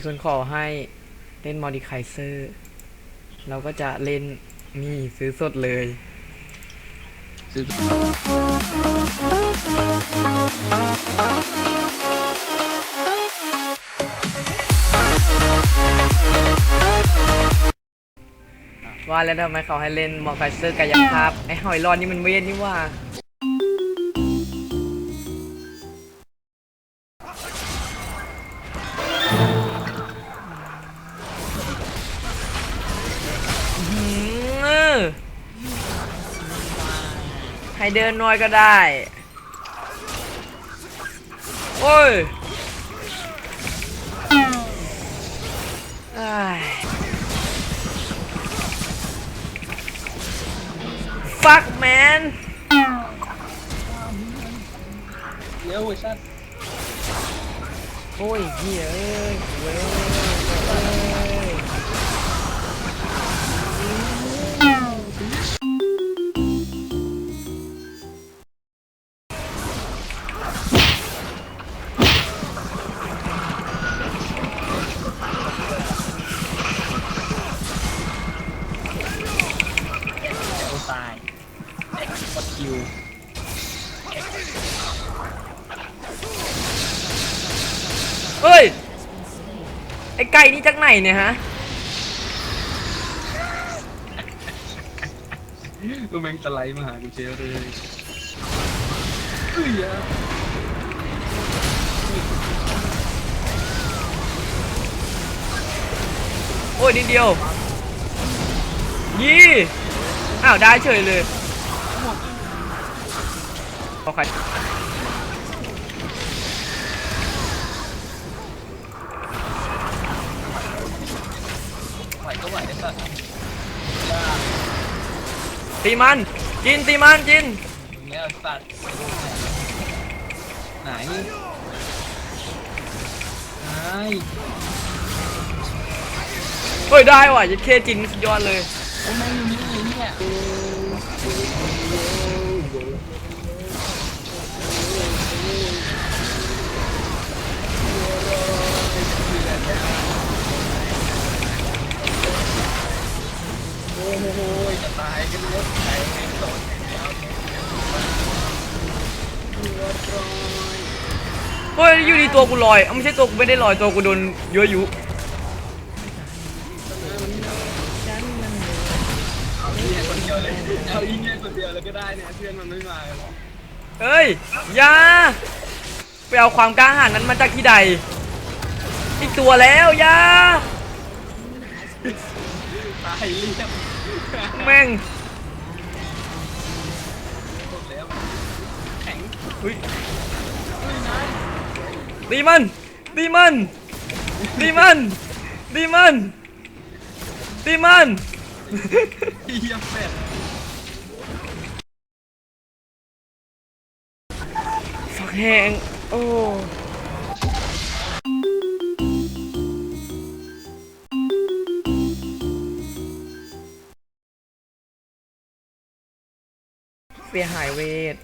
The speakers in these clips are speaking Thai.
ส่วนขอให้เล่นมอดิไคเซอร์ เราก็จะเล่นนี่ซื้อสดเลยซื้อว่าแล้วทำไมเขาให้เล่นมอดิไคเซอร์กายภาพไอ้หอยรอดนี่มันเวทนี่ว่า อให้เดินน้อยก็ได้ โอ้ยอ้าย fuck man เดี๋ยวเวอร์ชันโอ้ยเฮียเอ้ยเว้ย กซ์พอคิวเฮ้ย ไอ้ไก่นี่จากไหนเนี่ยฮะกูแม่งสไลด์มาหากูเชลเลยเอ้ยอะโอ้ยนิดเดียวยี่อ้าวได้เฉยเลย เอาใครไหวก็ไหวได้สัตว์ตีมันจินตีมันจินอย่างเงี้ยสัตว์ไหนไหนเฮ้ยได้ว่ะยัดเคจินสุดยอดเลยโอ้แม่งอยู่นี่เนี่ย โอ้โหจะตายกันรถไถไม่สนแล้วเฮ้ยอยู่ดีตัวกูลอยเอาไม่ใช่ตัวกูไม่ได้ลอยตัวกูโดนเยอะอยู่เอาอีเนี่ยคนเดียวเลยเอาอีเนี่ยคนเดียวเลยก็ได้เนี่ยเพื่อนมันไม่มาหรอเฮ้ยอยาไปเอาความกล้าหาญนั้นมาจากที่ใด อีกตัวแล้วอยาตายเรียบ แม่งหมดแล้วแข็งเฮ้ยเฮ้ยนายตีมันตีมันตีมันตีมันตีมันเฮียเป็ดฝักแหงโอ้ เสียหายเวท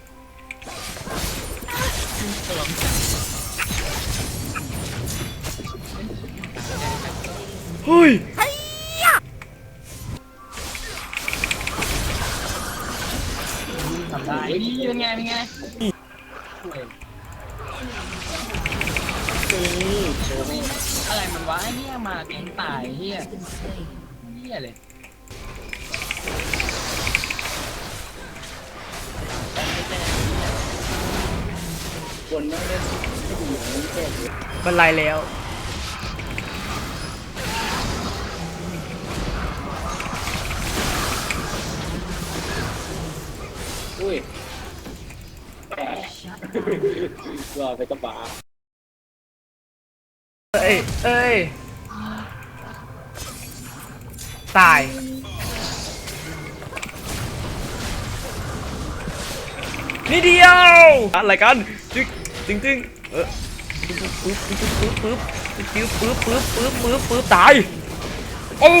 เฮ้ยทำได้นี่เป็นไงเป็นไงอะไรมันวะไอ้เฮียมาแกงตายเฮียเฮียเลย บันไลแล้ว อุ้ยแปลกรอไปกระบะเอ้ย เอ้ย ตาย นี่เดียว อะไรกันจึ๊ก ตึงตึงเออปึ๊บปึ๊บปึ๊บปึ๊บปึ๊บปึ๊บปึ๊บปึ๊บปึ๊บปึ๊บตายโอ้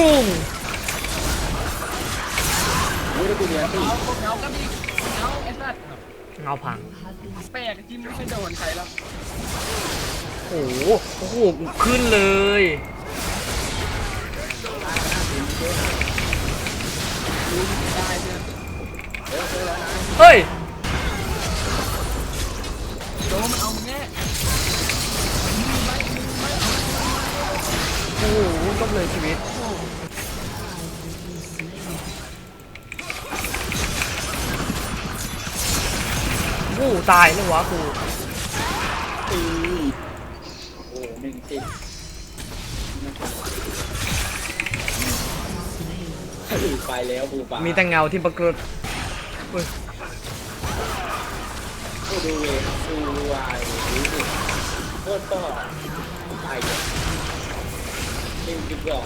อุ้ยแล้วกูเนี่ยตีเอาเงากันดิเงาไอ้สัตว์เงาพังแปลกจิ้มไม่เคยโดนใครแล้วโอ้โหโอ้โหขึ้นเลยได้เพื่อนเออเออแล้วนะเฮ้ย โอ้โหจบเลยชีวิตโอ้โหตายเลยวะกูตีโอ้โหหนึ่งสิบไปแล้วบูบามีแต่เงาที่ปรากฏเฮ้ยดูดูเองดูวายดูสิโคตรต่อไปเลย หนึ่งสิบสอง